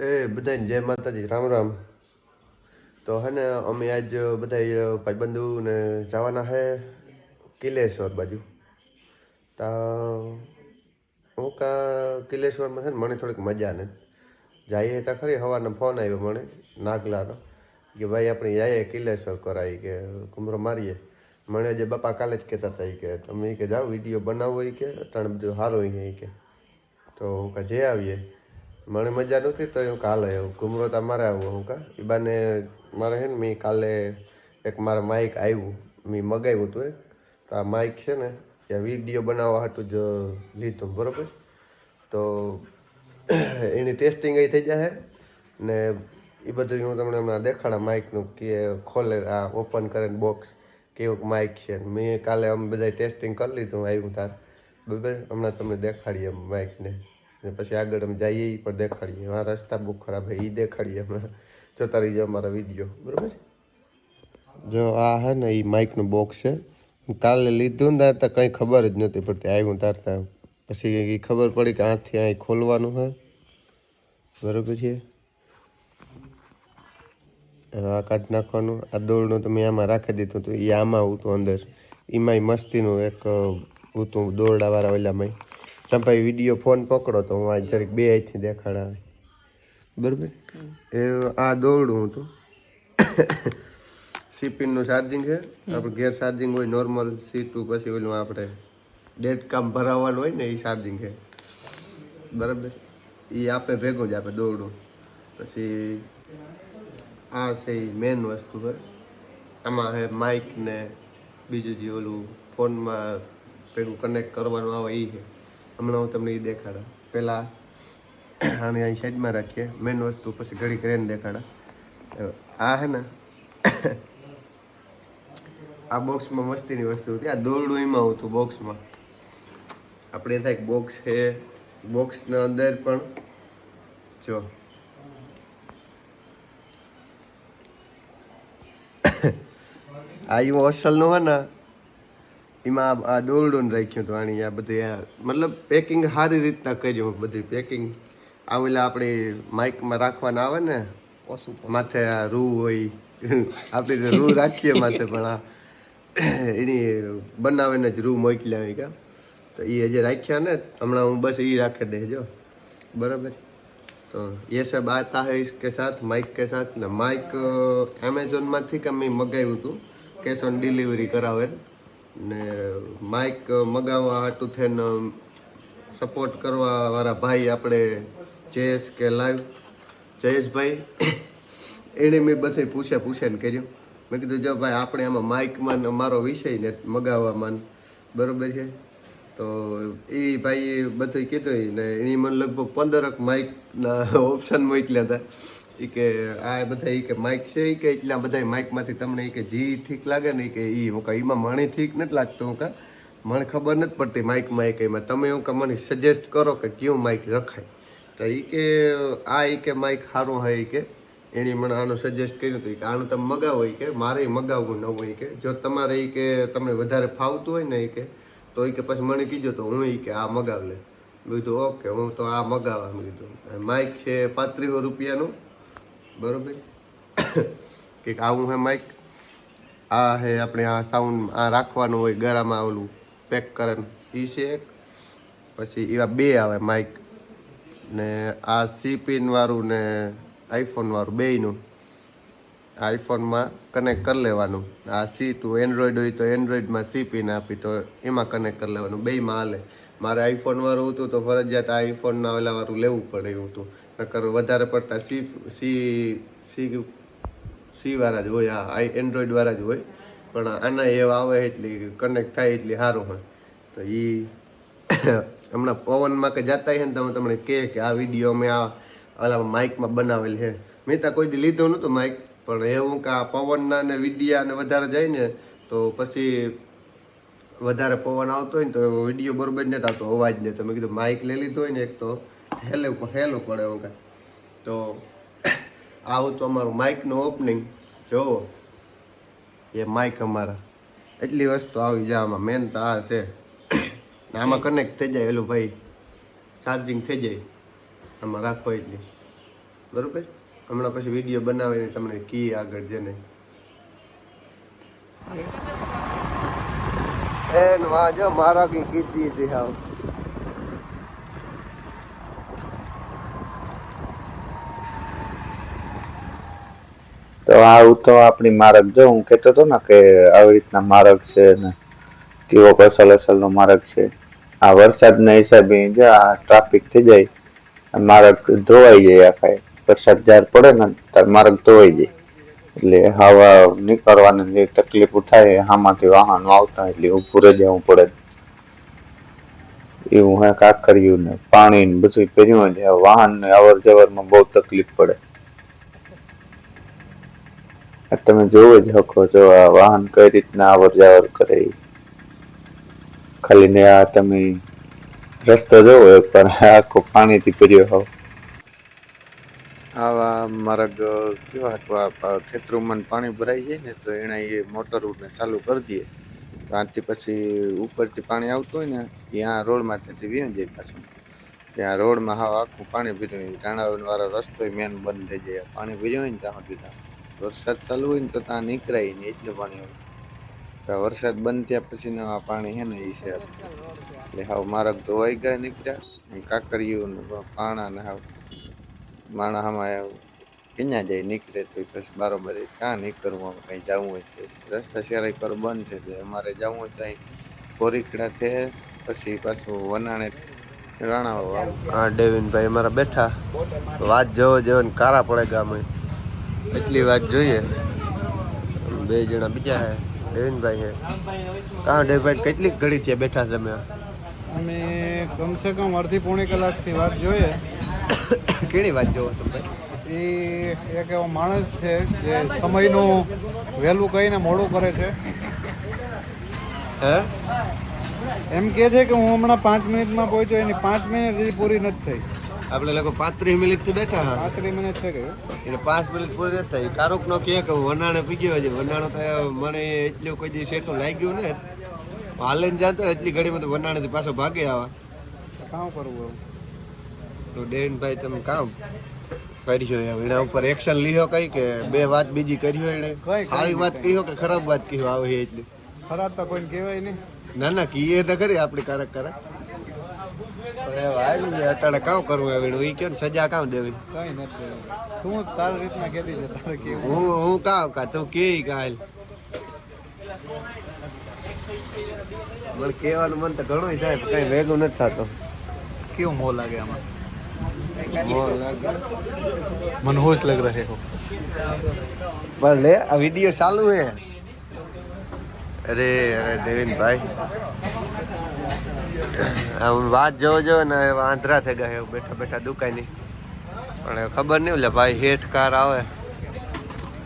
એ બધાને જય માતાજી, રામ રામ. તો હે ને, અમે આજ બધા ભાઈબંધુ ને જવાના હે કિલેશ્વર બાજુ. તા, હું કા કિલેશ્વરમાં છે ને, મને થોડીક મજા ને. જઈએ તા ખરી હવાનો ફોન આવ્યો મને, નાગલાનો, કે ભાઈ આપણે જઈએ કિલેશ્વર કરાવી કે કુમરો મારીએ. મને જે બાપા કાલે જ કહેતા હતા કે, તમે કે જાઓ, વીડિયો બનાવો કે, ત્રણ બધું સારું કે. તો હું કા જઈ આવીએ. મને મજા નહોતી તો હું કાલે એવું ઘુમરો તમારે મારે આવું હું કા? એ બાને મારે છે ને મેં કાલે એક મારા માઇક આવ્યું મેં મગાવ્યું હતું એક. તો આ માઇક છે ને, ત્યાં વીડિયો બનાવવા હતું જ લીધું, બરાબર? તો એની ટેસ્ટિંગ એ થઈ જાય ને એ બધું હું તમને હમણાં દેખાડા માઇકનું કે ખોલે, આ ઓપન કરે બોક્સ કેવું માઇક છે. મેં કાલે અમે બધા ટેસ્ટિંગ કરી લીધું આવ્યું તાર. બરાબર? હમણાં તમને દેખાડીએ માઇકને ને પછી આગળ અમે જઈએ એ પણ દેખાડીએ. આ રસ્તા બહુ ખરાબ હોય એ દેખાડીએ અમે. જોતા રહીએ અમારા વીડિયો બરાબર જો આ હે ને એ માઇકનું બોક્સ છે. કાલે લીધું ને તો કંઈ ખબર જ નહોતી પડતી. આવ્યું તારતા પછી એ ખબર પડી કે આથી અહીં ખોલવાનું હોય બરોબર છે? આ કાઢ નાખવાનું. આ દોરડું તમે આમાં રાખી દીધું હતું. એ આમાં હતું અંદર. એમાંય મસ્તીનું એક હતું દોરડાવાળા ઓલામાં તમે ભાઈ વીડિયો ફોન પકડો તો હું આ જરીક બે અહીંથી દેખાડાવે. બરાબર? એ આ દોરડું હતું. સીપીનનું ચાર્જિંગ છે. આપણે ગેર ચાર્જિંગ હોય નોર્મલ સીટું પછી ઓલું આપણે ડેટ કામ ભરાવવાનું હોય ને એ ચાર્જિંગ છે. બરાબર? એ આપે ભેગો જ આપે દોડું પછી આ છે મેન વસ્તુ છે આમાં હવે માઇક ને બીજું જે ઓલું ફોનમાં ભેગું કનેક્ટ કરવાનું આવે એ છે. હમણાં હું તમને એ દેખાડા. પહેલાં આને અહીં સાઈડમાં રાખીએ મેઇન વસ્તુ પછી ઘડી કરીને દેખાડા. આ હે ને, આ બોક્સમાં મસ્તીની વસ્તુ હતી. આ દોરડું એમાં હતું બોક્સમાં આપણે થાય બોક્સ છે. બોક્સના અંદર પણ, જો. આ એવું અસલનું હોય ને એમાં આ દોરડું રાખ્યું હતું આની, આ બધી આ મતલબ પેકિંગ સારી રીતના કર્યું બધી પેકિંગ આવેલા ઓલા આપણે માઇકમાં રાખવાના આવે ને, માથે આ રૂ હોય, આપણે રૂ રાખીએ માથે, પણ આ એની બનાવીને જ રૂ મોકલ્યા હોય કા તો એ હજી રાખ્યા ને, હમણાં હું બસ એ રાખી દેજો બરાબર? તો એ સબ આતા હૈ કે સાથ માઇક કે સાથ, ને માઇક એમેઝોનમાંથી કે મેં મગાવ્યું હતું કેશ ઓન ડિલિવરી કરાવે ને માઇક મગાવવા હાટું થઈને સપોર્ટ કરવાવાળા ભાઈ આપણે જયેશ કે લાઈવ જયેશભાઈ, એણે મેં બધે પૂછે પૂછે ને કર્યું. મેં કીધું, જો ભાઈ, આપણે આમાં માઇકમાં ને મારો વિષય ને મગાવવામાં. બરાબર છે? તો એ ભાઈ બધું કીધું ને એની મને લગભગ પંદરક માઇકના ઓપ્શન મોકલ્યા હતા. એ કે આ બધા એ કે માઇક છે એ કે એટલા બધા માઇકમાંથી તમને એ કે જી ઠીક લાગે ને કે એ હું કે એમાં મને ઠીક નથી લાગતું હું કા મને ખબર નથી પડતી માઇકમાં એ એમાં તમે હું કે મને સજેસ્ટ કરો કે કયું માઇક રખાય તો એ કે આ એ કે માઇક સારું હોય એ કે એણે મને આનું સજેસ્ટ કર્યું હતું કે આનું તમે મગાવો કે મારે મગાવવું ન હોય કે જો તમારે એ કે તમને વધારે ફાવતું હોય ને એ કે તો એ કે પછી મને કીધું તો હું એ કે આ મગાવ લે કીધું ઓકે હું તો આ મગાવવા કીધું માઇક છે પાંત્રીસો રૂપિયાનું બરોબર? કે આવું હે માઇક આ હે આપણે આ સાઉન્ડ આ રાખવાનું હોય ગરામાં ઓલું પેક કરન. એ છે એક. પછી એવા બે આવે માઇક ને આ સી પિનવાળું ને આઈફોનવાળું બેયનું. આઈફોનમાં કનેક્ટ કરી લેવાનું. આ સી ટુ એન્ડ્રોઈડ હોય તો એન્ડ્રોઈડમાં સી પિન આપી તો એમાં કનેક્ટ કરી લેવાનું. બેયમાં હાલે. મારે આઈફોનવાળું હતું તો ફરજિયાત આઈફોનના ઓલાવાળું લેવું પડે એવું હતું. નકર વધારે પડતા સી સી સી સી વાળા જ હોય, આ એન્ડ્રોઈડ વાળા જ હોય. પણ આના એવા આવે એટલી કનેક્ટ થાય એટલી સારું હોય. તો એ હમણાં પવનમાં કે જતા હે ને તો તમને કહે કે આ વીડિયો મેં આ ઓલા માઇકમાં બનાવેલ છે મેં ત્યાં કોઈ લીધું નહોતું માઇક પણ એવું કે આ પવનના ને વિડીયા ને વધારે જાય ને તો પછી વધારે પવન આવતો હોય ને તો વીડિયો બરોબર નથી આવતો, અવાજ ને. તો મેં કીધું માઇક લઈ લીધું હોય ને એક તો. હેલું હેલું પડે એવું કાંઈ. તો આવું તો અમારું માઇકનું ઓપનિંગ જોવો એ માઇક અમારા. એટલી વસ્તુ આવી જાય આમાં. મેન તો આ છે. ને આમાં કનેક્ટ થઈ જાય. એલું ભાઈ ચાર્જિંગ થઈ જાય. આમાં રાખો એટલી. બરાબર? હમણાં પછી વીડિયો બનાવીને તમને કી આગળ જેને. એન વાજો મારા કઈ કીધી હતી હાવ. તો આવું તો આપણી માર્ગ જો, હું કહેતો હતો ને કે આવી રીતના માર્ગ છે ને, કેવો કસલ અસલ નો માર્ગ છે. આ વરસાદના હિસાબે જો આ ટ્રાફિક થઈ જાય મારક ધોવાઈ જાય આખા વરસાદ જ્યારે પડે ને, ત્યારે માર્ગ ધોવાઈ જાય. એટલે હવા નીકળવાની જે તકલીફ થાય, આમાંથી વાહનો આવતા એટલે ઊભું રહી જવું પડે. એવું હે કાક કર્યું ને, પાણી ને બધું પહેર્યું હોય વાહન ને અવર જવરમાં બહુ તકલીફ પડે. તમે જોવો જ શકો છો આ વાહન કઈ રીતના અવર જાવર કરે. ખાલી ને આ તમે રસ્તો જોવો પર આખો પાણીથી ભર્યો હોવ. આવા માર્ગ કેવા હતું ખેતરોમાં પાણી ભરાઈ જાય ને તો એણે એ મોટર ને ચાલુ કરી દે. ત્યાંથી પછી ઉપરથી પાણી આવતું હોય ને ત્યાં રોડમાં ત્યાંથી વીણ જાય પાછું. ત્યાં રોડમાં હાવ આખું પાણી ભર્યું હોય. ટાણાવન વાળો રસ્તો મેન બંધ થઈ જાય. પાણી ભર્યું હોય ને ત્યાં સુધી વરસાદ ચાલુ હોય ને તો ત્યાં નીકળાય નહીં એટલું પાણી હોય. વરસાદ બંધ થયા પછી આ પાણી છે ને એ છે. એટલે હાવ મારક ધોવાઈ ગયા નીકળ્યા કાકરિયું ને પાણા ને હાવ માણા આમાં ક્યાં જાય નીકળે તો પછી બરોબર ક્યાં નીકળવું? કઈ જવું હોય તો. રસ્તા શેરાઈ પર બંધ છે એટલે અમારે જવું હોય તો અહીં કોરીખડા છે, પછી પાછું વનાણે રાણા ડેવિનભાઈ અમારા બેઠા. વાત જવો જવો ને કારા પડે ગામે એટલી વાત જોઈએ. બે જણા બીજા હે દેવિનભાઈ હે. કાં દેવભાઈ કેટલી ઘડી થયા બેઠા તમે? અમે કમસે કમ અડધી પોણી કલાકથી વાત જોઈએ. કેવી વાત જોવો તમે એ એક એવો માણસ છે જે સમયનું વહેલું કહીને મોડું કરે છે. હે? એમ કે છે કે હું હમણાં પાંચ મિનિટમાં પહોંચ્યો એની પાંચ મિનિટ પૂરી નથી થઈ. આપણે લોકો પાંત્રીસ મિનિટથી બેઠા હા. પાંત્રીસ મિનિટ છે કે? એટલે પાંચ મિનિટ પૂરી થઈ કારુક નો કહે કે વનાણે પીગ્યો છે. વનાણો તો મને એટલું કોઈ દિવસ એટલું લાગ્યું ને. હાલે ને જાતો એટલી ઘડીમાં તો વનાણેથી પાછો ભાગે આવા. કામ કરવું તો ડેનભાઈ તમે કામ કર્યો એમ. એના ઉપર એક્શન લીધો કઈ કે બે વાત બીજી કર્યો એને? કઈ સારી વાત કહ્યો કે ખરાબ વાત કહ્યો આવે એટલી. ખરાબ તો કોઈને કહેવાય નહીં. ના ના કીએ તો કરી આપણી કારક કારક. અટાણે કામ કરવું હવે એ કયો ને સજા કામ દેવી? કઈ નથી. તું તારી રીતના કહેતી છે તારે કેવું? હું હું કામ કા? તું કે કાલ મને કહેવાનું મન તો ઘણું થાય કઈ ભેગું નથી થતું. કેવું મોં લાગે આમાં? મોં લાગે. મન હોશ લગ રહે હો. પણ લે આ વીડિયો ચાલુ હે અરે અરે દેવિનભાઈ આ હું વાત જોવો જો ને આંધ્રા થઈ ગયા બેઠા બેઠા દુકાની. પણ ખબર નહીં એટલે ભાઈ હેઠ કાર આવે.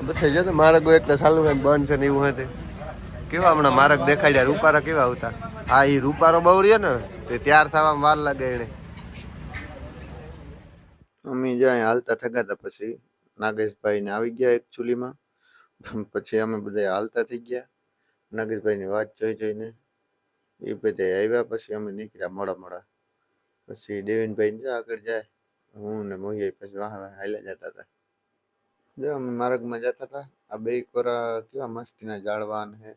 પછી જો તો માર્ગ એક તો ચાલુ હોય બંધ છે ને એવું હતું કેવા હમણાં માર્ગ દેખાડ્યા, રૂપારા કેવા આવતા? હા એ રૂપારો બહુ રહ્યો ને, તે તૈયાર થવામાં વાર લાગે એને. અમે જ્યાં હાલતા થગાતા પછી નાગેશભાઈ ને આવી ગયા એકચ્યુઅલીમાં પછી અમે બધા હાલતા થઈ ગયા. નાગેશભાઈ ની વાત જોઈ જોઈને એ બધા આવ્યા પછી અમે નીકળ્યા મોડા મોડા. પછી દેવીનભાઈ ને આગળ જાય, હું ને મોહિયા પછી વાહ વાહ હાલ્યા જતા હતા. જો અમે માર્ગમાં જતા હતા, આ બે કોરા કેવા મસ્તીના જાળવાન હે.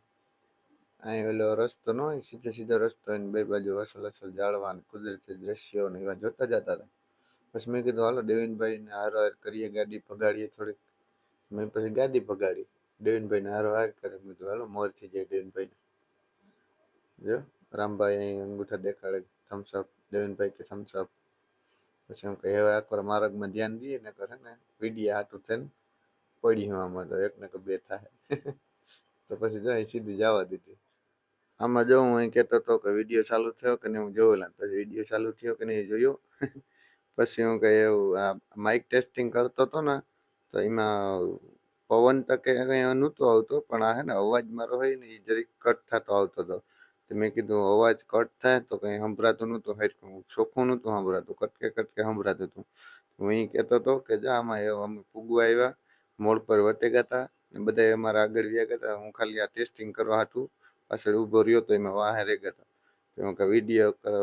અહીં ઓલો રસ્તો ન હોય, સીધો સીધો રસ્તો હોય ને બે બાજુ અસલ અસલ જાળવાન કુદરતી દ્રશ્યો ને એવા જોતા જતા હતા. પછી મેં કીધું, હાલો દેવીનભાઈ ને હારો હાર કરીએ, ગાડી ભગાડીએ થોડીક. મેં પછી ગાડી ભગાડી દેવીનભાઈ ને હારો હાર કરે. મેં કીધું, હાલો મોરથી જાય દેવીનભાઈ જો, રામભાઈ અહીં અંગૂઠા દેખાડે થમ્સઅપ દેવનભાઈ કે થમ્સઅપ પછી હું કહે, હવે એકવાર માર્ગમાં ધ્યાન દઈએ ને કરે ને, વિડીયા હાટું થઈને પડી હું આમાં તો, એક ને કે બે થાય. તો પછી જો અહીં સીધી જવા દીધી. આમાં જો હું અહીં કહેતો હતો કે વીડિયો ચાલુ થયો કે નહીં, હું જોયેલા પછી વીડિયો ચાલુ થયો કે નહીં જોયો. પછી હું કહે, એવું, આ માઇક ટેસ્ટિંગ કરતો હતો ને, તો એમાં પવન તકે કંઈ નહોતો આવતો, પણ આ હે ને, અવાજ મારો હોય ને, એ જરીક કટ થતો આવતો હતો. તો મેં કીધું, અવાજ કટ થાય તો કઈ સંભળાતું નહોતું. હરખું ચોખ્ખું નહોતું સંભળાતું, કટકે કટકે સંભળાતું હતું. હું એ કહેતો હતો કે, જા, આમાં અમે ફૂગવા આવ્યા, મોડ પર વટેગા હતા ને બધા અમારા આગળ વ્યા ગયા હતા હું ખાલી આ ટેસ્ટિંગ કરવા હાટું પાછળ ઊભો રહ્યો તો એમાં વાહે રહી ગયા હતા હું કે વીડિયો કરો,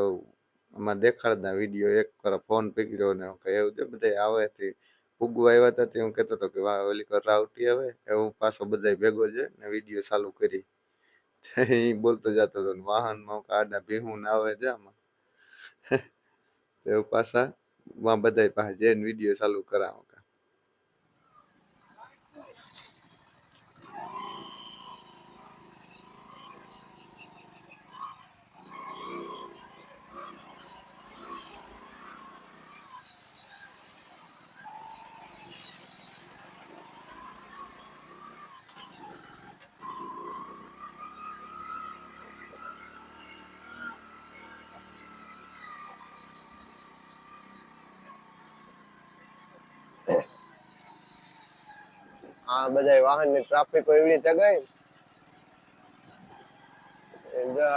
આમાં દેખાડતા વીડિયો એક કરો ફોન પકડ્યો ને હું એવું છે? બધા આવે થી ફૂગવા આવ્યા હતા તે હું કહેતો હતો કે, વાહ, ઓલી રાવટી આવે? એવું પાછો બધા ભેગો છે ને વીડિયો ચાલુ કરી. એ બોલતો જતો હતો વાહનમાં આડા ભીહું આવે છે આમાં. એવું પાછા, માં બધા પાસે જઈને વીડિયો ચાલુ કરાવો. આ બધા વાહનની ટ્રાફિક એવી રીતે ગઈ.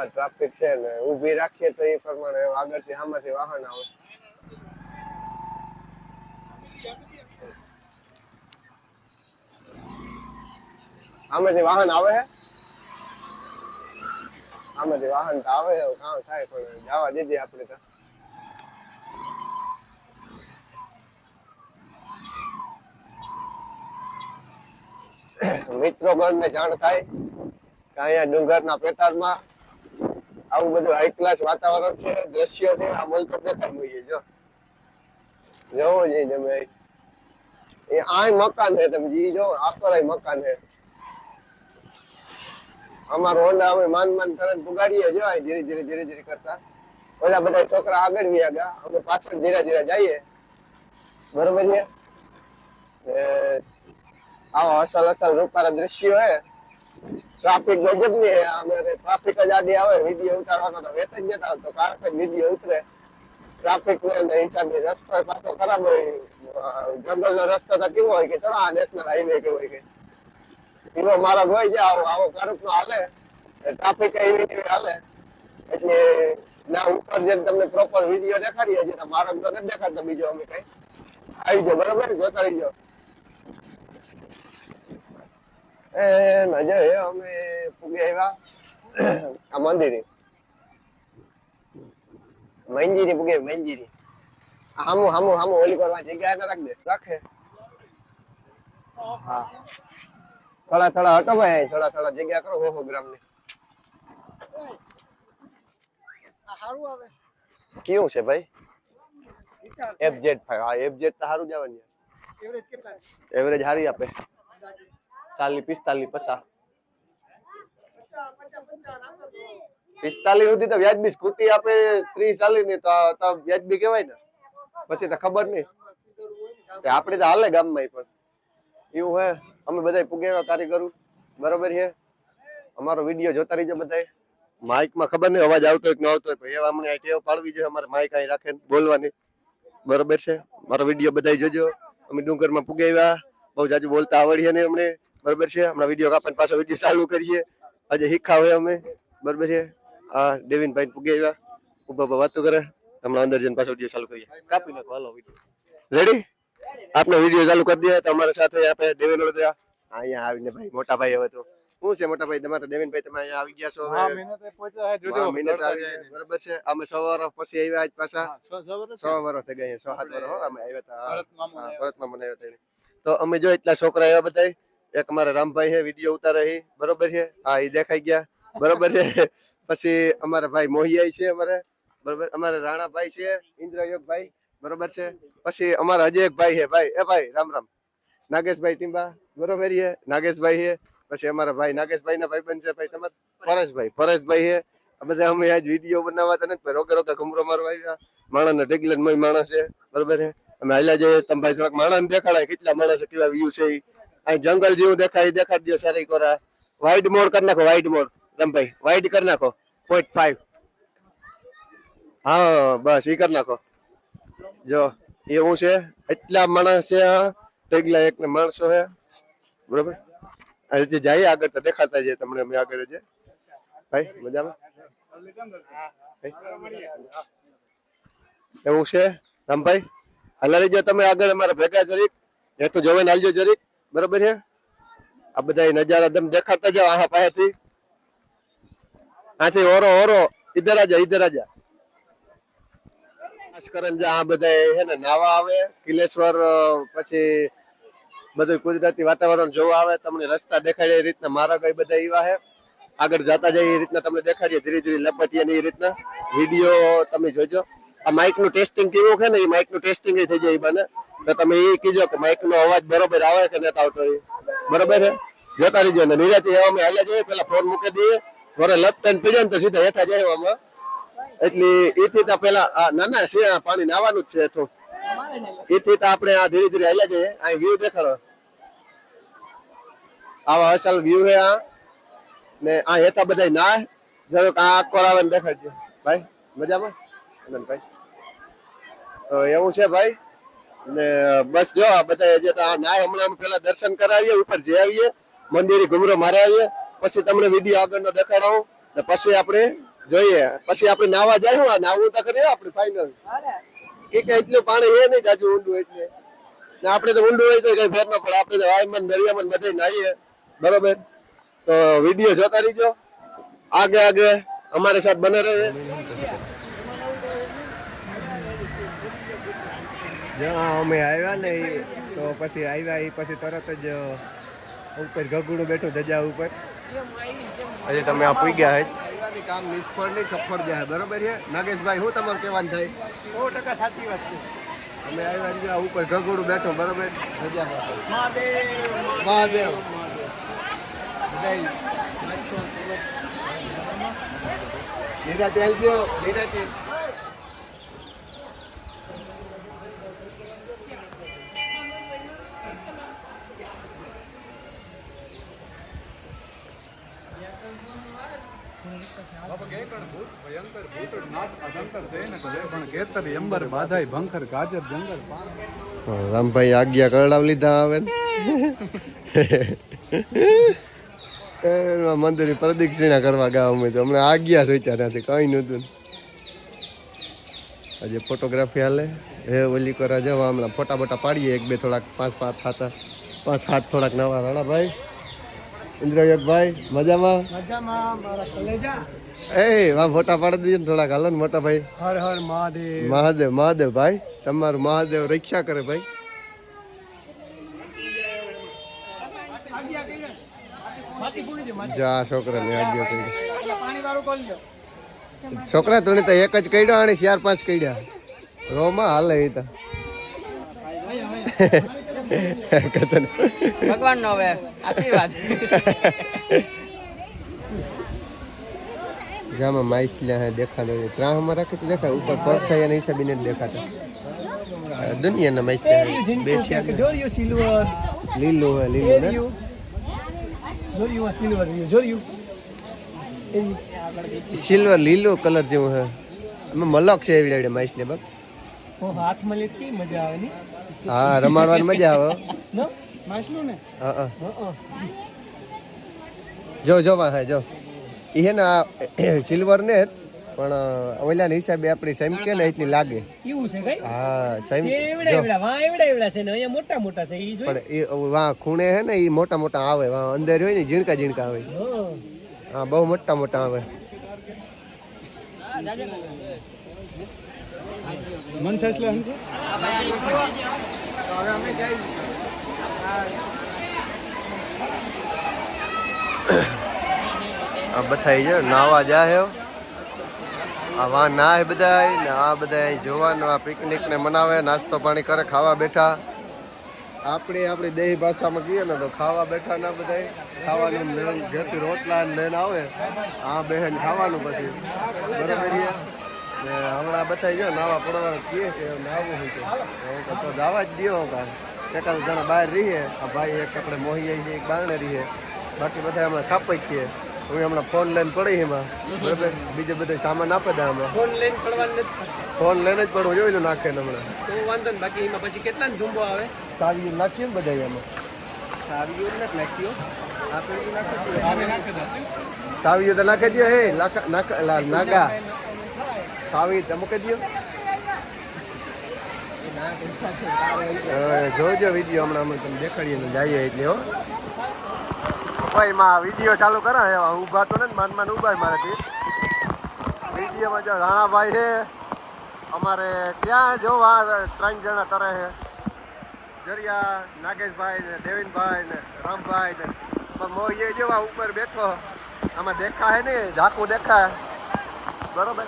ટ્રાફિક છે ને, ઊભી રાખીએ તો એ પ્રમાણે આગળથી આમાંથી વાહન આવે. આમાંથી વાહન આવે છે આમાંથી વાહન તો આવે કામ થાય પણ જવા દીધી આપણે તો. મિત્રો ગણને જાણ થાય કે અહીંયા ડુંગરના પેટાળમાં આવું બધું હાઈ ક્લાસ વાતાવરણ છે, દ્રશ્ય છે, આ મલ તો દેખાય મળીએ જો. જવો જઈ તમે એ આય મકાન છે તમે જી જો આખોરાય મકાન છે. અમારો હોન્ડા અમે માન માન તરત પુગાડીએ, જો ધીરે ધીરે ધીરે ધીરે કરતા. ઓલા બધા છોકરા આગળ વ્યા ગયા, અમે પાછળ ધીરે ધીરે જઈએ. બરોબર છે? આવા અસલ અસલ રૂપારા દ્રશ્યો હે. ટ્રાફિક ગજબની હે. અમે ટ્રાફિક જ આડી આવે વીડિયો ઉતારવાનો તો વેત જ જતા તો કાર પર વીડિયો ઉતરે. ટ્રાફિક ને હિસાબે રસ્તો પાછો ખરાબ હોય. જંગલ નો રસ્તો તો કેવો હોય કે ચલો આ નેશનલ હાઈવે કેવો હોય કે. એવો મારા હોય છે આવો આવો કારક નો હાલે. ટ્રાફિક એવી એવી હાલે. એટલે ના ઉપર જે તમને પ્રોપર વીડિયો દેખાડીએ છીએ મારો તો નથી દેખાડતો બીજો અમે કઈ. આવી જાઓ, બરોબર? જોતા રહીજો. એ નજર અમે પૂગી આવ્યા આ મંદિરે. મંજીરી પૂગે મંજીરી આ હામું હામું હામું ઓલી કરવા જગ્યા ના રાખ દે રાખે. હા. થોડા થોડા હટો ભાઈ થોડા થોડા જગ્યા કરો હો હો ગ્રામ ને કેવું છે ભાઈ? એફ જેડ ફાઈવ હા એફ જેડ તો સારું જવાની એવરેજ સારી આપે. ચાલીસ, પિસ્તાલીસ, પચાસ. પિસ્તાલીસ સુધી તો વ્યાજબી સ્કૂટી આપે, ત્રીસ ચાલીસની તો વ્યાજબી કહેવાય ને. પછી તો ખબર નહીં. આપણે તો હાલે ગામમાં પણ. એવું હે. અમે બધા પુગેવા કારીગરો. બરોબર છે? અમારો વીડિયો જોતા રહીજો બધા માઇકમાં ખબર નહીં, અવાજ આવતો હોય કે ન આવતો હોય, પણ એવા અમને ટેવ પાડવી જોઈએ. અમારે માઇક અહીં રાખે બોલવાની. બરોબર છે? મારો વીડિયો બધા જોજો. અમે ડુંગરમાં પુગાવ્યા બહુ જાજુ બોલતા આવડીએ ને અમને. બરોબર છે? હમણાં વીડિયો કાપીને પાછો વીડિયો ચાલુ કરીએ. આજે શીખાવે અમે. બરોબર છે? આ ડેવિનભાઈ પુગે આવ્યા. ઊભા ઊભા વાતો કરે. હમણાં અંદર જઈને પાછો વીડિયો ચાલુ કરીએ. કાપી નાખો હાલો વીડિયો રેડી આપનો વીડિયો ચાલુ કરી દઈએ. તો અમારા સાથે આપણે ડેવિન વડોદરા. અહીંયા આવીને ભાઈ મોટા ભાઈ હવે તો. શું છે મોટા ભાઈ? તમારા ડેવિનભાઈ તમે અહીંયા આવી ગયા છો હા હવે. બરોબર છે? અમે સો વર્ષ પછી આવ્યા આજ પાછા. સો વર્ષ થઈ ગયા સો સાત વર્ષ હો અમે આવ્યા હતા. હા, ભરતમાં મને આવ્યા. તો. અમે જો એટલા છોકરા આવ્યા બધા એક અમારા રામભાઈ છે વીડિયો ઉતારે છે બરોબર છે હા, એ દેખાઈ ગયા. બરોબર છે પછી અમારા ભાઈ મોહિયાઈ છે અમારે. બરોબર? અમારા રાણાભાઈ છે, ઇન્દ્રયોગભાઈ. બરોબર છે? પછી અમારા હજી એક ભાઈ. છે ભાઈ એ ભાઈ, રામ રામ. નાગેશભાઈ ટીમ્બા બરોબર છે નાગેશભાઈ છે પછી અમારા ભાઈ નાગેશભાઈ ના ભાઈબંધ છે, ભાઈ તમારે? પરેશભાઈ પરેશભાઈ છે બધા અમે આજ વીડિયો બનાવવા તને નથી રોકે રોકે ઘુમરો મારવા આવ્યા. માણસ ને ટેકલે માણસ છે. બરોબર છે અમે હાલ્યા જઈએ. તમે ભાઈ થોડાક માણસ દેખાડાય. કેટલા માણસ, કેવા વ્યૂ છે ઈ. અહીં જંગલ જેવું દેખાય દેખાડી દો સારી કોરા. વાઇડ મોડ કરી નાખો વાઈડ મોડ. રમભાઈ વાઈડ કરી નાખો. પોઈન્ટ ફાઈવ હા, બસ એ કરી નાખો. જો એવું છે, એટલા માણસ છે ટેગલા એક માણસો છે. બરોબર? આ રીતે જઈએ આગળ તો દેખાતા જઈએ તમને, અમે આગળ જઈએ ભાઈ, મજામાં? એવું છે? રામભાઈ હલા જાઓ તમે આગળ અમારા ભેગા જરીક. એટલું જોવાઈને આવજો જરીક. બરોબર છે? આ બધા નજારા તમે દેખાતા જાઓ આહા પાસેથી આથી ઓરો ઓરો ઇધર આજા ઇધર આજા. ખાસ કરીને જે, આ બધા હે ને નાવા આવે, કિલેશ્વર પછી બધું કુદરતી વાતાવરણ જોવા આવે, તમને રસ્તા દેખાડે એ રીતના માર્ગ એ બધા એવા હે આગળ જતા જાય એ રીતના તમને દેખાડીએ, ધીરે ધીરે લપટીએ ને એ રીતના. વીડિયો તમે જોજો. આ માઇકનું ટેસ્ટિંગ કેવું છે ને? એ માઇકનું ટેસ્ટિંગ થઈ જાય એ બને તો તમે એ કીજો કે માઇક નો અવાજ બરોબર આવે કે નથી આવતો એ બરોબર છે? જોતા રહીજો ને નિરાતી અમે હાલ્યા જઈએ, પેલા ફોન મૂકી દઈએ. ઘરે લેફ્ટ પેન પીડે ને તો સીધા હેઠા જાય આમાં એટલે એથી તો પેલા ના ના, છે પાણી નાવાનું જ છે હેઠું. એથી તો આપણે આ ધીરે ધીરે હાલ્યા જઈએ. આ વ્યૂ દેખાડો. આવા અસલ વ્યૂ હે આ. ને આ હેતા બધા ના જરાક આ આકોર આવે ને દેખાડજો. ભાઈ, મજામાં? ભાઈ તો એવું છે ભાઈ? ને બસ જો આ બધા જે આ ના હમણાં પેલા દર્શન કરાવીએ, ઉપર જઈ આવીએ, મંદિરે ઘુમરો મારે આવીએ પછી તમને વીડિયો આગળનો દેખાડાવું ને પછી આપણે જોઈએ. પછી આપણે નાવા જાય આ નાવું તો કરીએ આપણે ફાઈનલ કે કે એટલું પાણી એ નહીં જાજુ ઊંડું એટલે. ને આપણે તો ઊંડું હોય તો કઈ ફેર ન પડે. આપણે તો વાયમન, દરિયામન બધે નાહીએ. બરોબર? તો વીડિયો જોતા રહીજો. આગે આગે અમારે સાથ બને રહે. જ્યાં અમે આવ્યા ને તો પછી આવ્યા એ પછી તરત જ ઉપર ગગડું બેઠું ધજા ઉપર. હજી તમે આ પૂગ્યા હજ કામ નિષ્ફળ નહીં સફળ જાય બરોબર છે? નાગેશભાઈ હું તમારું કહેવાનું થાય? સો ટકા સાચી વાત છે. અમે આવ્યા છીએ ઉપર ગગડું બેઠો બરોબર? ધજા મહાદેવ. મહાદેવ. નિરાતે ગયો નિરાતે ભયંકર ભૂત નાથ અજંતર જઈને કરે પણ કેતર અંબર બાધાઈ ભંખર ગાજર જંગલ પાણ રામભાઈ આજ્ઞા કરડાવ લીધા આવે ને. મંદિરની પ્રદક્ષિણા કરવા ગયા અમે તો. હમણાં આજ્ઞા સોચ્યા ત્યાંથી, કઈ નતું આજે ફોટોગ્રાફી હાલે. હે ઓલી કરા જવા, હમણાં ફોટા બોટા પાડીએ, એક બે થોડાક, પાંચ પાંચ ખાતા પાંચ, સાત થોડાક નવા રાણાભાઈ ઇન્દ્રયોગભાઈ મજામાં? મજામાં મારા કલેજા. એ વા ફોટા પાડી દીધો ને થોડાક હાલો ને મોટા ભાઈ હર હર મહાદેવ. મહાદેવ મહાદેવ ભાઈ તમારું મહાદેવ રક્ષા કરે ભાઈ. જા છોકરા ને આજ્ઞો કરી છોકરા તું તો એક જ કઈડ્યો અને ચાર પાંચ કઈડ્યા. રોમાં હાલે એ તો. કતન ભગવાન નો હવે આશીર્વાદ ગામમાં માઇસલ્યા હે દેખાતો છે ત્રાહમાં રાખે તો દેખાય ઉપર પરસાયા હિસાબે નથી દેખાતા આ દુનિયાના માઇસલ્યા હે. બે ચાર જોરિયું સિલ્વર લીલું હે લીલું ને જોરિયું જોરિયું સિલ્વર જોરિયું સિલ્વર લીલો કલર જેવું હે એમાં મલક છે એવી ડાડે માઇસલે બાપ ઓ હાથમાં લેતી મજા આવે ની? હા રમાડવાની મજા આવે નો? માછલું ને? હા હા. જો જો વા હે જો. ઈ હે ને આ સિલ્વર ને પણ ઓલાના હિસાબે આપણી સેમ કે ને એટલી લાગે. એવું છે કઈ? હા સેમ. એવડા એવડા વાહ એવડા એવડા છે ને અહીંયા મોટા મોટા છે ઈ જો પણ એ વા ખૂણે હે ને ઈ મોટા મોટા આવે વા અંદર હોય ને ઝીણકા ઝીણકા આવે. હા. બહુ મોટા મોટા આવે. મન છે હંસે આ બધાય જો નાવા જાય આ વા ના હે બધાય, ને આ બધાય જોવાનું, આ પિકનિક ને મનાવે, નાસ્તો પાણી કરે, ખાવા બેઠા. આપણે આપણી દેહી ભાષામાં કહીએ ને તો ખાવા બેઠા ના બધાય. ખાવાનું ઘેરથી રોટલા લઈને આવે. આ બહેન ખાવાનું પછી. બરોબર હમણાં બધાય જો નાવા પડવા કહીએ કે નાવું હોય તો તો જવા જ દો કાં એકાદ જણા બહાર રહીએ આ ભાઈ એક આપણે મોહી છે એક બારણે રહીએ. બાકી બધા હમણાં કાપી જ છીએ. હું હમણાં ફોન લઈને પડી એમાં. બીજે બીજો બધો સામાન આપે દે હમણાં ફોન લઈને પડવાનું ફોન લઈને જ પડવું જોઈ લો નાખે હમણાં. તો વાંધો ને બાકી એમાં પછી કેટલા ધૂંબો આવે? સાવી નાખીએ ને બધા એમાં સારી નથી નાખ્યો આને નાખી દે સાવીઓ તો નાખી દો હે નાગા. સાવી તો મૂકી દો હવે જોજો વીડિયો હમણાં અમે તમને દેખાડીએ ને જઈએ એટલે હો. ભાઈ માં વીડિયો ચાલુ કરે હે ઊભા તો ને માન માન ઊભા મારાથી. વિડીયોમાં જો રાણાભાઈ છે, અમારે ક્યાં જોવા ત્રણ જણા તરે છે. જરિયા, નાગેશભાઈ ને દેવિનભાઈ ને રામભાઈ ને પણ મોઈએ જેવા ઉપર બેઠો. આમાં દેખાય ને ઝાકું દેખાય. બરોબર?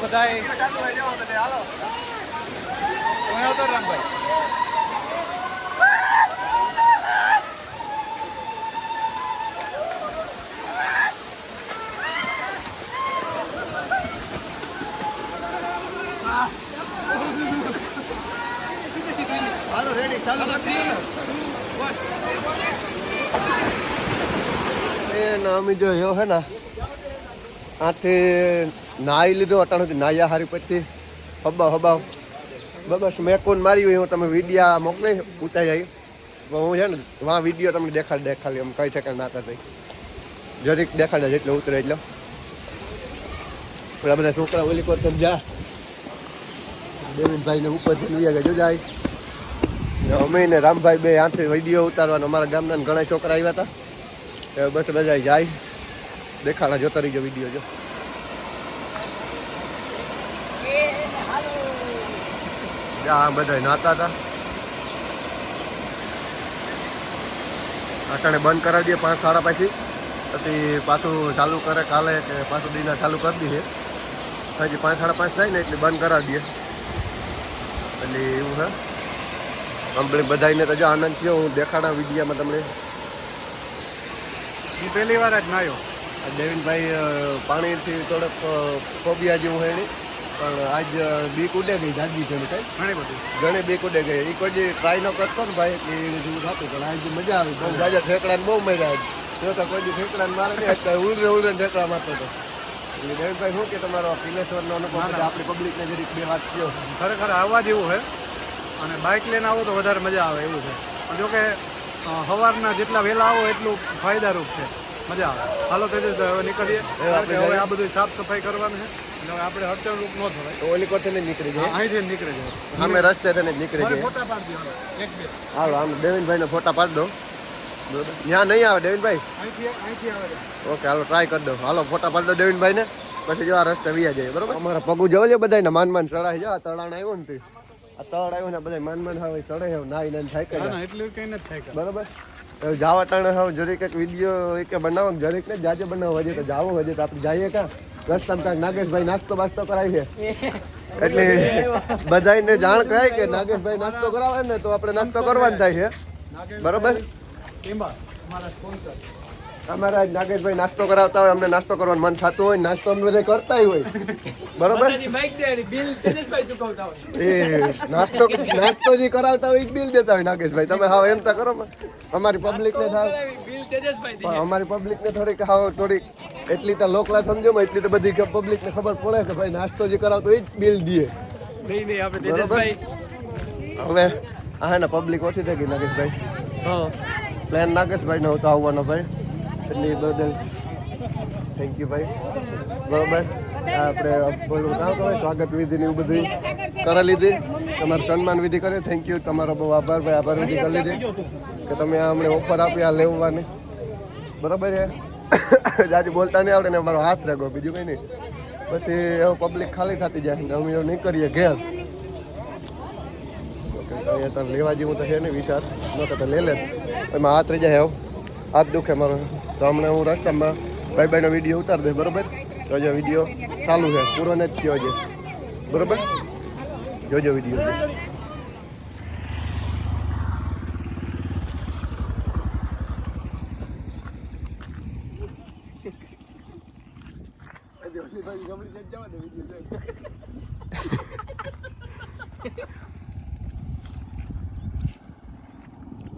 બધા તમે આવતો રામભાઈ એ નામી જો યો હે ને આથી નાઈ લીધો, અટાણ નાયા હારી પછી હબાવ હબાવ બસ મેં કોણ મારી હોય, હું તમે વિડીયા મોકલી ઉતારી પણ હું છે ને, વાં વીડિયો તમને દેખાડ, દેખાડી, એમ કઈ ઠેકાણ ના કરતા જરીક દેખાડે જેટલો ઉતરે એટલો. પેલા બધા છોકરા ઓલી કોર સમજા દેવીનભાઈને ઉપર જઈને જો જાય. અમે ને રામભાઈ બે આઠ વીડિયો ઉતારવાનો. અમારા ગામના ઘણા છોકરા આવ્યા હતા બસ બધા જાય. દેખાડા જોતા રહીજો વીડિયો જો. આ બધા નાતા હતા બંધ કરાવી દઈએ પાંચ સાડા પછી પછી પાછું ચાલુ કરે કાલે કે પાછું દિના ચાલુ કરી દઈએ. હજી પાંચ સાડા પાંચ થાય ને એટલે બંધ કરાવી દઈએ. એટલે એવું હા. કમ્પ્લીટ બધાને તો જો આનંદ થયો, હું દેખાડા વિડીયામાં તમને. પહેલી વાર જ ના આ દેવિનભાઈ પાણીથી થોડોક ફોબિયા જેવું હોય પણ આજ બીક ઉડે ગઈ જાજી છે થાય ઘણી બધી. ઘણી બીક ઉડે ગઈ. એ કોઈ ટ્રાય ન કરતો ને ભાઈ એટલે એ જેવું થતું. પણ આજે મજા આવી. બહુ જાજા ઠેકડાને બહુ મજા આવી. જો તો કોઈ દી ઠેકડાને મારે નહીં ઉલરે ઉલરે ઠેકડા મારતો હતો એટલે દેવિનભાઈ શું કે તમારો કિલેશ્વરનો અનુભવ? આપણી પબ્લિકને જરીક બે વાત કહો ખરેખર આવવા જેવું હોય અને બાઇક લઈને આવો તો વધારે મજા આવે એવું છે. પણ જો કે અ, સવારના જેટલા વહેલા આવો એટલું ફાયદારૂપ છે. મજા આવે. હાલો તેજસભાઈ હવે નીકળીએ. હવે આ બધું સાફ સફાઈ કરવાનું છે. હવે આપણે રૂપ ન થવાય ઓલી કોઠે ને નીકળી જાય અહીંથી નીકળી જાય અમે રસ્તે થઈને નીકળી જાય ફોટા પાડી દેવાના એક બે. હાલો આમ દેવિનભાઈને ફોટા પાડી દો. ત્યાં નહીં આવે દેવિનભાઈ? અહીંથી અહીંથી આવે. ઓકે હાલો ટ્રાય કરી દો. હાલો ફોટા પાડી દો દેવિનભાઈ ને પછી જો આ રસ્તે વિયા જાય બરોબર? અમારા પગુ જવો છે બધા માન માન ચડાઈ જાય તળાણ આવ્યો ને તે. આ તળ આવ્યો ને બધા માન માન હવે ચડે નાઈ નાઈ થાય ના બરોબર? જાવા ટાણે હવે જરીક એક વીડિયો એક બનાવો જરીક ને જાજે બનાવો. હજી તો જાવો હજી તો આપણે જઈએ કા રસ્તામાં કાંઈક નાગેશભાઈ નાસ્તો બાસ્તો કરાવી છે. એટલે બધાને જાણ કરાય કે નાગેશભાઈ નાસ્તો કરાવે ને તો આપણે નાસ્તો કરવાનો થાય છે. બરોબર? અમારા સ્પોન્સર અમારા નાગેશભાઈ નાસ્તો કરાવતા હોય અમને નાસ્તો કરવાનું મન થતું હોય નાસ્તો અમે બધા કરતા હોય. બરોબર? એ નાસ્તો નાસ્તો જે કરાવતા હોય બિલ દેતા હોય નાગેશભાઈ. તમે હાવ એમ તો કરો અમારી પબ્લિક ને થાવ. પણ અમારી પબ્લિક ને થોડીક હાવ થોડીક એટલી તો લોકલા સમજો માં એટલી તો બધી પબ્લિક ને ખબર પડે કે ભાઈ નાસ્તો જે કરાવતો એ જ બિલ દે. નહીં નહીં આપણે બરોબર? હવે હા ને પબ્લિક ઓછી થઈ ગઈ નાગેશભાઈ. પ્લાન નાગેશભાઈ નો હતો આવવાનો ભાઈ. એટલે બદલ થેન્ક યુ ભાઈ. બરોબર? આપણે બોલું ના કહેવાય, સ્વાગત વિધિ ને એવું બધું કરી લીધી. તમારું સન્માન વિધિ કરી થેન્ક યુ તમારો બહુ આભાર ભાઈ. આભાર વિધિ કરી લીધી. કે તમે આ અમને ઓફર આપી, આ લેવાની. બરાબર છે? જાજુ બોલતા નહીં આવડે ને અમારો હાથ રાખો બીજું કંઈ નહીં. પછી એવું પબ્લિક ખાલી થતી જાય ને અમે એવું નહીં કરીએ ઘેર. અહીંયા લેવા જેવું તો છે ને વિચાર. નહોતા તો લે લે. એમાં હાથ રહી જાય હવે હાથ દુખે મારો તો હમણાં હું રસ્તામાં ભાઈ ભાઈનો વીડિયો ઉતાર દે, બરોબર? તો જો વીડિયો ચાલુ છે, પૂરો નથી થયો છે બરોબર? જોજો વીડિયો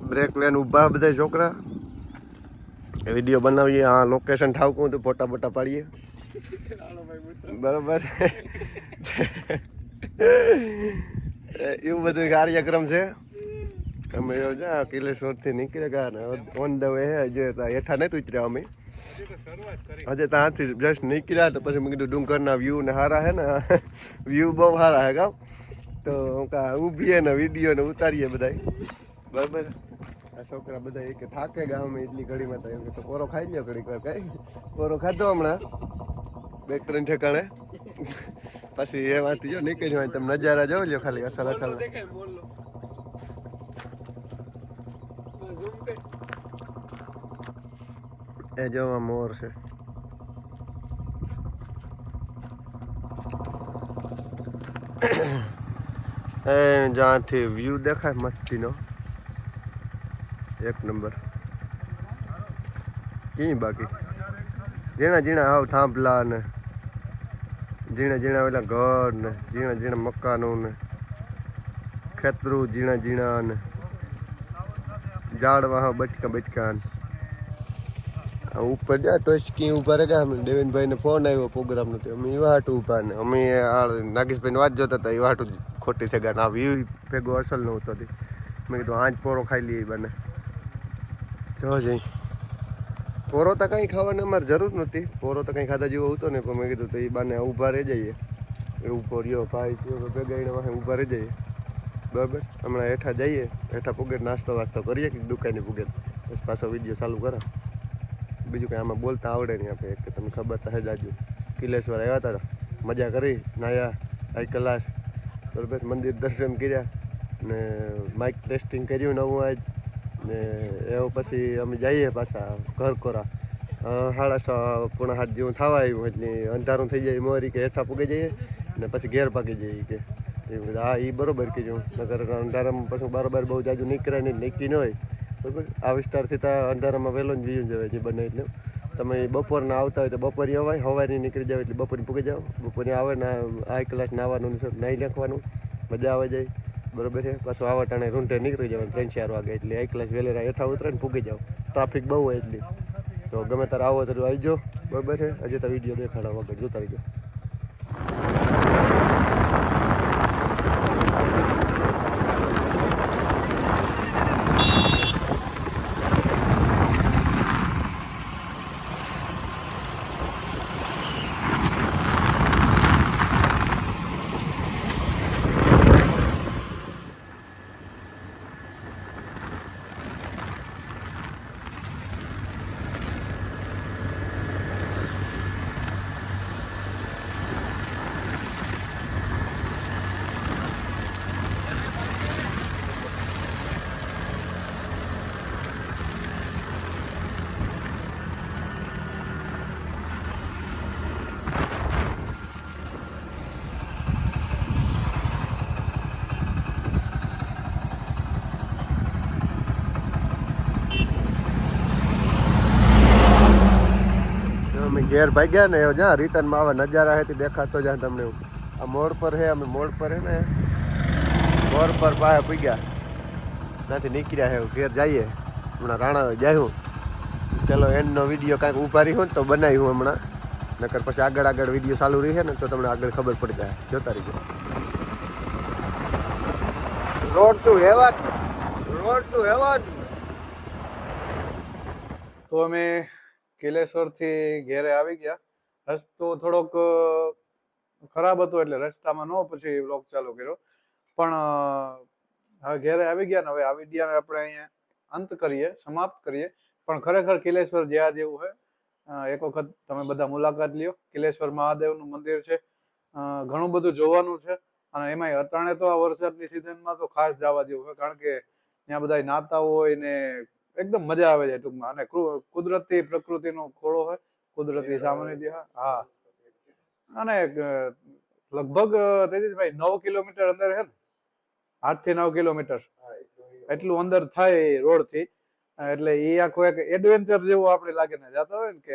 બ્રેક લેન ઊભા બધા છોકરા. વીડિયો બનાવીએ, આ લોકેશન ઠાવકું તો ફોટા બોટા પાડીએ. બરાબર? એવું બધું કાર્યક્રમ છે? અમે જા કિલેશ્વરથી નીકળ્યા ગયા ને ઓન ધ વે હજે હેઠા નથી ઉતર્યા અમે. હજે ત્યાંથી જસ્ટ નીકળ્યા તો પછી મેં કીધું, ડુંગરના વ્યૂ ને સારા હે ને વ્યૂ બહુ સારા હે કામ તો ઊભીએ ને વીડિયો ને ઉતારીએ બધા બરાબર? આ છોકરા બધા એક થાકે ગામ એટલી ઘડીમાં તો એમ તો કોરો ખાઈ લ્યો ઘડીક વાર કઈ? કોરો ખાધો હમણાં? બે ત્રણ ઠેકાણે? પછી એ વાત જો નીકળી હોય તમે નજારા જોઈ લ્યો ખાલી અસલ અસલ. એ જોવા મોર છે. એ જ્યાંથી વ્યૂ દેખાય મસ્તીનો. એક નંબર. કી બાકી? ઝીણા ઝીણા હાવ થાંભલા ને, ઝીણા ઝીણા પેલા ઘર ને, ઝીણા ઝીણા મકાનો ને, ખેતરું ઝીણા ઝીણા ને, ઝાડવા હાવ બટકા બટકા ને. ઉપર જા ટોચકી રહે ગયા દેવેનભાઈને ફોન આવ્યો પ્રોગ્રામનો તો. અમે એવા હાટું ઊભા ને. અમે આ નાગેશભાઈને વાત જોતા હતા એવા હાટું ખોટી થઈ ગયા ને વ્યૂ ભેગો અસલ નહોતો હતી મેં કીધું, આજ પોરો ખાઈ લઈએ બને. જો જઈ. પોરો તો કંઈ ખાવાની અમારે જરૂર નહોતી. પોરો તો કંઈ ખાધા જેવો હતો ને પણ મેં કીધું તો એ બાને ઊભા રહી જઈએ. એ ઊભો રહ્યો, ભાઈ થયો ભેગા એને વાહે ઊભા રહી જઈએ. બરાબર? હમણાં હેઠા જઈએ, હેઠા પુગેર નાસ્તો વાસ્તો કરીએ કે દુકાનની પુગેર પછી પાછો વીડિયો ચાલુ કરો. બીજું કંઈ આમાં બોલતા આવડે નહીં આપણે. કે તમને ખબર તો જ જાજુ કિલેશ્વર આવ્યા હતા મજા કરી. નાયા, આઈ કલાસ. બરાબર? મંદિર દર્શન કર્યા. ને માઇક ટેસ્ટિંગ કર્યું નવું આજ. ને એવું પછી અમે જઈએ પાછા ઘર કોરા. સાડા છ પૂણા હાથ જેવું થવા આવ્યું એટલે અંધારું થઈ જાય મોરી કે હેઠા પૂગી જઈએ ને પછી ઘેર પાકી જઈએ કે. એવું હા એ બરોબર કીધું. નગર અંધારામાં પછી બરોબર બહુ જાજુ નીકળે નહીં નીકળી ન હોય. બરાબર? આ વિસ્તારથી તો અંધારામાં વહેલો જ વીયું જવાય જે બને એટલે. તમે બપોરના આવતા હોય તો બપોરે અવાય, હવારી નીકળી જાવ એટલે બપોરે પૂગી જાઓ બપોરે આવે ને આ ક્લાસ નાવાનું ને નાહી નાખવાનું. મજા આવે જાય. બરોબર છે? પાછું આવા ટાણે રૂંઢે નીકળી જવાનું ત્રણ ચાર વાગે એટલે એક ક્લાસ વહેલેરા હેઠા ઉતરે ને પૂગી જાવ ટ્રાફિક બહુ હોય એટલી. તો ગમે ત્યારે આવો તો આવી જાઓ. બરોબર છે? હજી તો વીડિયો દેખાડવા વગર જોતા રહીજો જો અમે ઘેર ભાગ્યા ને જ્યાં રિટર્નમાં આવા નજારા હે દેખાતો જ્યાં તમને આ મોડ પર હે, અમે મોડ પર હે ને મોડ પર પાસે પૂગ્યા. ત્યાંથી નીકળ્યા હે, ઘેર જઈએ. હમણાં રાણા જાયું ચલો એન્ડનો વીડિયો કાંઈક ઊભા રહ્યો ને તો બનાવ્યું હમણાં. નકર પછી આગળ આગળ વીડિયો ચાલુ રહે ને તો તમને આગળ ખબર પડી જાય. જોતા રહીજો. Road to heaven, road to heaven. તો અમે કિલેશ્વરથી ઘેરે આવી ગયા. રસ્તો થોડોક ખરાબ હતો એટલે રસ્તામાં ન પછી વ્લોગ ચાલુ કર્યો. પણ હવે ઘેરે આવી ગયા ને હવે આ ગયા આપણે અહીંયા અંત કરીએ, સમાપ્ત કરીએ. પણ ખરેખર કિલેશ્વર જ્યાં જેવું છે એક વખત તમે બધા મુલાકાત લ્યો. કિલેશ્વર મહાદેવનું મંદિર છે. ઘણું બધું જોવાનું છે. અને એમાંય અટાણે તો આ વરસાદની સિઝનમાં તો ખાસ જવા જેવું છે. કારણ કે ત્યાં બધા નાતા હોય ને એકદમ મજા આવે છે ટૂંકમાં. અને કુદરતી પ્રકૃતિનો ખોળો હોય કુદરતી સામાન્ય હા. અને લગભગ તેજસભાઈ નવ કિલોમીટર અંદર છે ને? આઠથી નવ કિલોમીટર. એટલું અંદર થાય રોડથી એટલે એ આખું એક એડવેન્ચર જેવું આપણે લાગે ને જતા હોય ને કે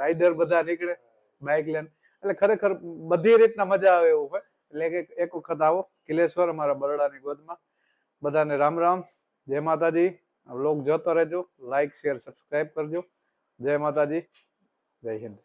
રાઈડર બધા નીકળે બાઇક લઈને. એટલે ખરેખર બધી રીતના મજા આવે એવું હોય. એટલે એક વખત આવો કિલેશ્વર અમારા બરડાની ગોદમાં. બધાને રામ રામ. જય માતાજી. બ્લોગ જોતો રહેજો. લાઈક શેર સબસ્ક્રાઈબ કરજો. જય માતાજી. જય હિન્દ.